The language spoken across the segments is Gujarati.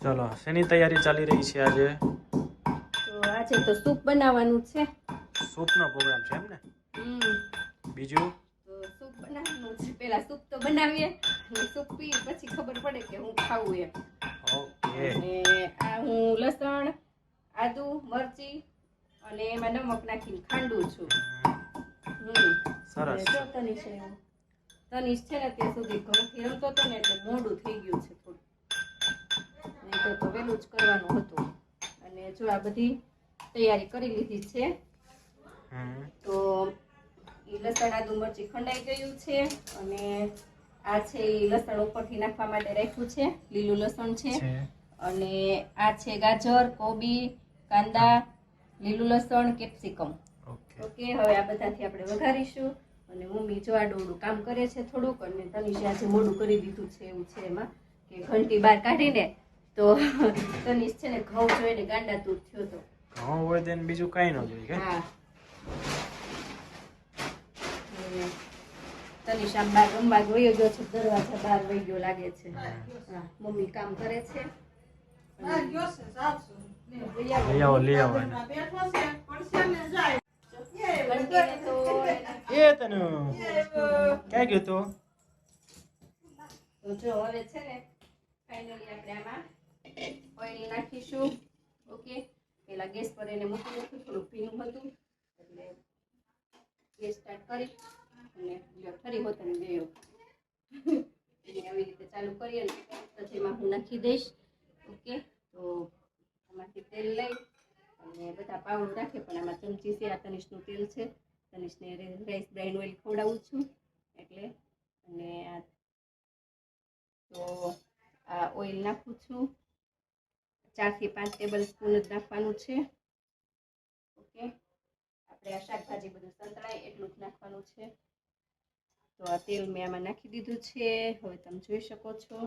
ચલો શેની તૈયારી ચાલી રહી છે આજે? તો આજે તો સૂપ બનાવવાનું છે. સૂપનો પ્રોગ્રામ છે એમ ને? બીજું? તો સૂપ બનાવવાનું છે. પહેલા સૂપ તો બનાવીએ સૂપ પી પછી ખબર પડે કે હું ખાવું એમ. ઓકે. અને આ હું લસણ આદુ મરચી અને એમાં નમક નાખીને ખાંડું છું. સરસ. તનિષ છે ને ત્યાં સુધી ઘરથી રમતો હતો ને એટલે મોડું થઈ ગયું છે. નહીં તો વહેલું જ કરવાનું હતું. અને જો આ બધી તૈયારી કરી લીધી છે તો લસણ આદુ મરચી ખંડાઈ ગયું છે અને આ છે એ લસણ ઉપરથી નાખવા માટે રાખ્યું છે લીલું લસણ છે. અને આ છે ગાજર કોબી કાંદા લીલું લસણ કેપ્સિકમ. ઓકે. ઓકે હવે આ બધાથી આપણે વઘારીશું. અને મમ્મી જો આ ડોળું કામ કરે છે થોડુંક અને તનિષે આજે મોડું કરી દીધું છે એવું છે એમાં કે ઘંટી બહાર કાઢીને તો તનિષ છે ને ઘઉં જોઈને ગાંડા તૂટ થયો તો ઘઉં હોય તો બીજું કાંઈ ન જોઈએ કે હા તનિષ આમ બહાર રમવા ગયો ગયો છે દરવાજા બહાર વહી ગયો લાગે છે મમ્મી કામ કરે છે લઈ આવો લઈ આવો એને. ઘંટીને તો એ તને ક્યાં ગયો તો તો જો હવે છે ને ફાઈનલી આપણે આમાં ઓઇલ નાખીશું ઓકે? પેલા ગેસ પર એને મૂકી નાખ્યું થોડું ભીનું હતું. એટલે ગેસ સ્ટાર્ટ કરી અને લ્યો ઠરી હોત અને બે આવી રીતે ચાલુ કરીએ અને પછી એમાં હું નાખી દઈશ. ઓકે? તો આમાંથી તેલ લઈ અને બધા પાવડું રાખે પણ આમાં ચમચી છે, આ તનિષનું તેલ છે. તનિષને રાઈસ બ્રાઇન ઓઇલ ખવડાવું છું. એટલે અને આ તો આ ઓઇલ નાખું છું. ચારથી પાંચ ટેબલ સ્પૂન જ નાખવાનું છે. ઓકે આપણે આ શાકભાજી બધું સંતળાય એટલું જ નાખવાનું છે. તો આ તેલ મેં આમાં નાખી દીધું છે. હવે તમે જોઈ શકો છો.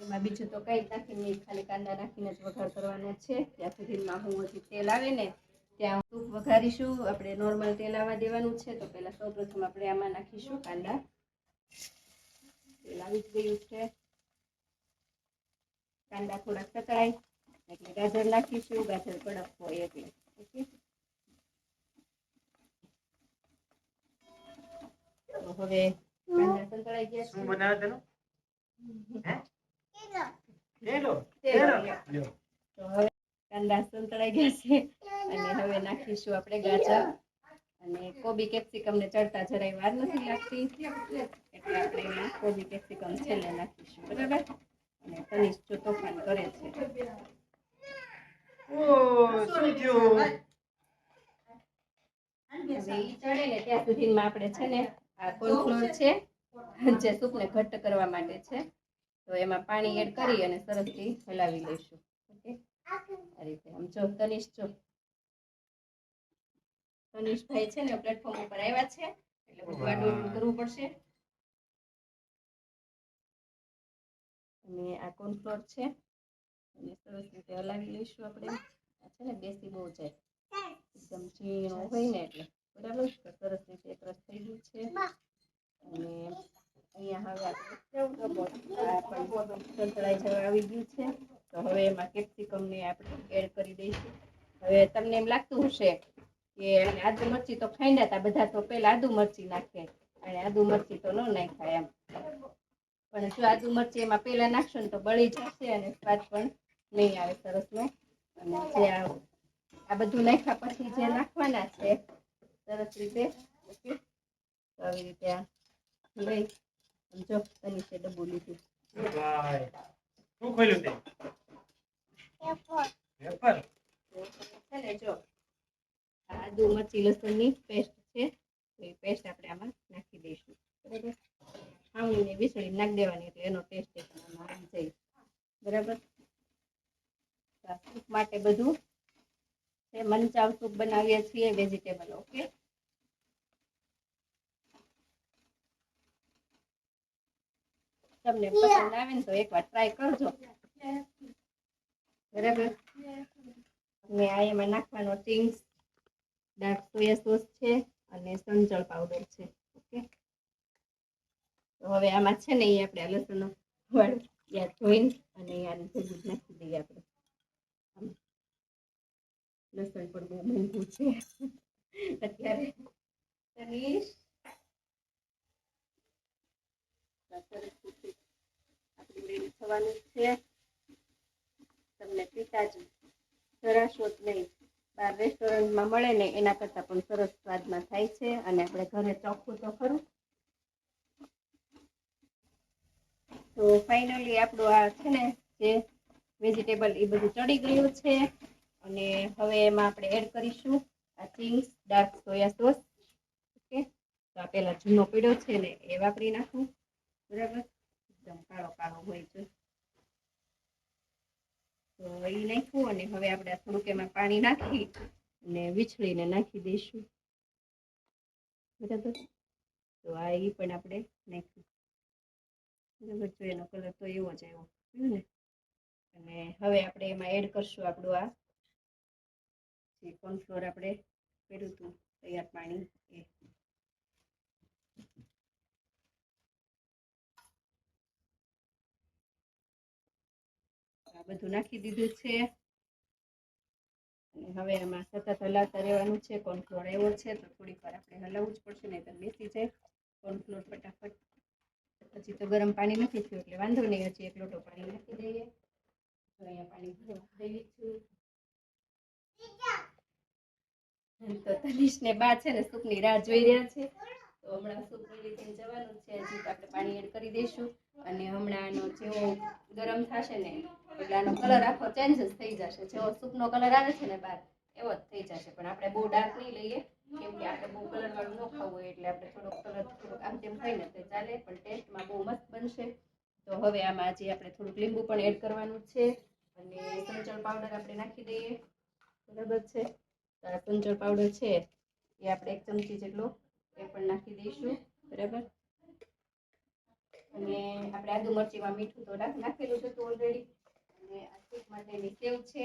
એમાં બીજું તો કંઈ જ નહીં, ખાલી કાંદા નાખીને જ વઘાર કરવાનો છે. ત્યાં સુધીમાં હું હજી તેલ આવે ને ત્યાં સૂપ વઘારીશું. આપણે નોર્મલ તેલ આવવા દેવાનું છે. તો પહેલાં સૌપ્રથમ આપણે આમાં નાખીશું કાંદા. તેલ આવી જ ગયું છે. કાંદા થોડાક સતળાય એટલે ગાજર નાખીશું ગાજર કડક હોય એટલે. ઓકે? હવે કાંદા સંતળાઈ ગયા શું છે બનાવે તેનું? કાંદા સંતળાઈ ગયા અને હવે નાખીશું આપણે ગાજર. અને કોબી કેપ્સિકમ ને ચડતા જરાય વાર નથી લાગતી. એટલે આપણે એમાં કોબી કેપ્સિકમ છેલ્લે નાખીશું. બરાબર? અને તનિષ જો તોફાન કરે છે. ઓ શું થયું? ચડે ને ત્યાં સુધીમાં આપણે છે ને આ કોર્નફ્લોર છે જે સૂપને ઘટ્ટ કરવા માટે છે. તો એમાં પાણી એડ કરી અને સરસથી હલાવી લઈશું. ઓકે? આ રીતે. આમ જો તનિષ જો. તનિષભાઈ છે ને પ્લેટફોર્મ ઉપર આવ્યા છે એટલે બધું આડું કરવું પડશે. અને આ કોર્નફ્લોર છે. અને સરસ રીતે હલાવી લઈશું આપણે. છે ને બેસી બહુ જાય. એકદમ ઝીણો હોય ને એટલે. બરાબર? સરસ રીતે એકરસ થઈ ગયું છે. અને અહીંયા હવે સંતળાઈ જવા આવી ગયું છે. તો હવે એમાં કેપ્સિકમને આપણે એડ કરી દઈશું. હવે તમને એમ લાગતું હશે કે આદુ મરચી તો ખાઈ હતા બધા તો પહેલા આદુ મરચી નાખે. અને આદુ મરચી તો ન નાખાય એમ. પણ જો આદુ મરચી એમાં પેલા નાખશો ને તો બળી જશે અને સ્વાદ પણ નહીં આવે સરસનો અને જે આ આ બધું નાખ્યા પછી જે નાખવાના છે સરસ રીતે ઓકે? તો આવી રીતે આ લઈ અને જો છે ડબ્બુ લીધું. શું ખોલ્યું તે? પેપર છે ને જો આદુ મરચી લસણની પેસ્ટ છે તો એ પેસ્ટ આપણે આમાં નાખી દઈશું બરાબર આમલીને નાખી દેવાની એટલે એનો ટેસ્ટ આવી જાય બરાબર? સૂપ માટે બધું મંચાવ સૂપ બનાવીએ છીએ વેજીટેબલ ઓકે તમને પસંદ આવે ને તો એકવાર ટ્રાય કરજો. બરાબર? ને આ એમાં નાખવાનો ચિંગ્સ ડાર્ક સોયા સોસ છે અને સંચળ પાવડર છે ઓકે હવે આમાં છે ને એ આપણે આ લસણ વાળું યાદ ધોઈને અને આને ભેગું નાખી દઈએ આપણે. લસણ પણ બહુ મોંઘું છે. અત્યારે થવાનું છે. તમને પિતાજી ધરાશો જ નહીં. બાર રેસ્ટોરન્ટમાં મળે ને એના કરતાં પણ સરસ સ્વાદમાં થાય છે. અને આપણે ઘરે ચોખ્ખું તો ખરું. તો ફાઇનલી આપણું આ છે ને જે વેજીટેબલ એ બધું ચડી ગયું છે. અને હવે એમાં આપણે એડ કરીશું આ Ching's dark soya sauce okay? તો આ પેલા જૂનો પીળો છે ને એ વાપરી નાખું. બરાબર? એકદમ કાળો કાળો હોય છે. તો એ નાખ્યું અને હવે આપણે થોડુંક એમાં પાણી નાખી અને વીછળીને નાખી દઈશું. બરાબર? તો આ એ પણ આપણે નાખ્યું. જો એનો કલર તો એવો જ આવ્યો. જોયું ને? અને હવે આપણે એમાં એડ કરશું આપણું આ જે કોર્નફ્લોર આપણે કર્યું હતું, તૈયાર પાણી એ. આ બધું નાખી દીધું છે. અને હવે એમાં સતત હલાવતા રહેવાનું છે કોર્નફ્લોર એવો છે, તો થોડીક વાર આપણે હલાવવું જ પડશે નહીં તો બેસી જાય. કોર્નફ્લોર ફટાફટ. હજી તો ગરમ પાણી નથી થયું એટલે વાંધો નહીં, હજી એક લોટો પાણી નાખી દઈએ. અહીંયા પાણી ભરવા છું તો તનિષ ને બા છે ને સૂપની રાહ જોઈ રહ્યા છે. તો હમણાં સૂપ થઈને જવાનું છે. હજી આપણે પાણી એડ કરી દઈશું. અને હમણાં આનો જેવો ગરમ થશે ને, એટલે આનો કલર આખો ચેન્જ થઈ જશે. જેવો સૂપનો કલર આવે છે ને બહાર એવો જ થઈ જશે. પણ આપણે બહુ ડાર્ક નહીં લઈએ. કેમ કે આપણે બહુ કલર વાળું ન ખાવું હોય એટલે આપણે થોડોક કલર, થોડોક આમ તેમ હોય ને તો ચાલે, પણ ટેસ્ટમાં બહુ મસ્ત બનશે. તો હવે આમાં આજે આપણે થોડુંક લીંબુ પણ એડ કરવાનું છે. અને સંચળ પાવડર આપણે નાખી દઈએ. બરાબર છે? તો સંચળ પાવડર છે, એ આપણે એક ચમચી જેટલો એ પણ નાખી દઈશું. બરાબર? અને આપણે આદુ મરચીમાં મીઠું તો નાખેલું હતું ઓલરેડી અને આ સૂપ માટેની સેવ છે.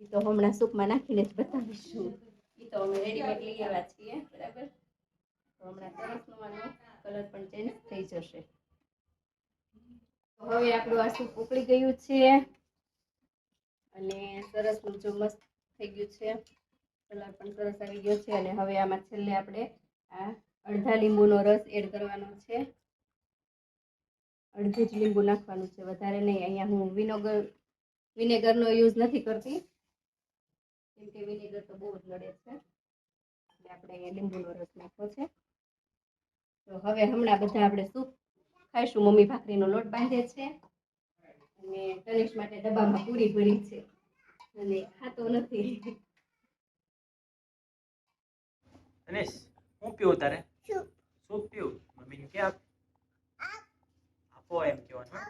એ તો હમણાં સૂપમાં નાખીને જ બતાવીશું. એ તો અમે રેડીમેડ લઈ આવ્યા છીએ. બરાબર. તો હમણાં સરસનો આનો કલર પણ ચેન્જ થઈ જશે. હવે આપણું આ સૂપ ઉકળી ગયું છે. અને સરસ જો મસ્ત થઈ ગયું છે. કલર પણ સરસ આવી ગયો છે. અને હવે આમાં છેલ્લે આપણે આ અડધા લીંબુનો રસ એડ કરવાનો છે. અડધી જ લીંબુ નાખવાનું છે. વધારે નહીં. અહીંયા હું વિનેગર વિનેગરનો યુઝ નથી કરતી. કેમ કે વિનેગર તો બહુ જ લડે છે. એટલે આપણે અહીંયા લીંબુનો રસ નાખ્યો છે. તો હવે હમણાં બધા આપણે સૂપ ખાઈશું. મમ્મી ભાખરીનો લોટ બાંધે છે. અને ગણેશ માટે ડબ્બામાં પૂરી ભરી છે. અને ખાતો નથી. ગણેશ હું પીવું તારે? સૂપ. પીવું? મમ્મીને કે આપ? આપો એમ કહેવાનું.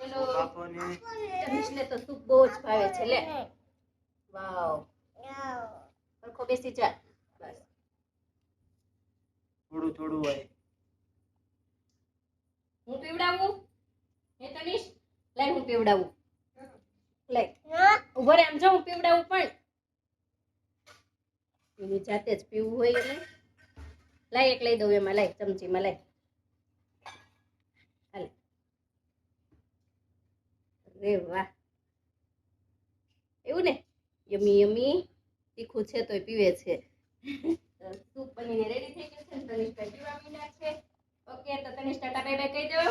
ચલો આપો ને તનિષને તો સૂપ બહુ જ ભાવે છે. લે. વાવ સરખો બેસી જા બસ થોડું થોડું હોય. હું પીવડાવું? હે તનિષ? લાય હું પીવડાવું. લાય ઊભો રે આમ જો હું પીવડાવું પણ. એની જાતે જ પીવું હોય એટલે લાય એક લઈ દઉં એમાં લાય ચમચીમાં લાય હાલે. રે વાહ. એવું ને? યમી યમી તીખું છે તોય પીવે છે. સૂપ બનીને રેડી થઈ ગયું છે ને તનિષભાઈ પીવા મીના છે. ઓકે તો તનિષ ટાટા બાય બાય કહી દો.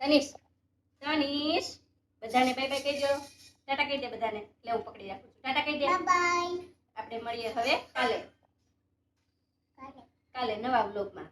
તનિષ તનિષ બધાને બાય બાય કહી દો. ટાટા કહી દે બધાને. એટલે હું પકડી રાખું છું. ટાટા કહી દે. આપણે મળીએ હવે કાલે. કાલે. નવા બ્લોગમાં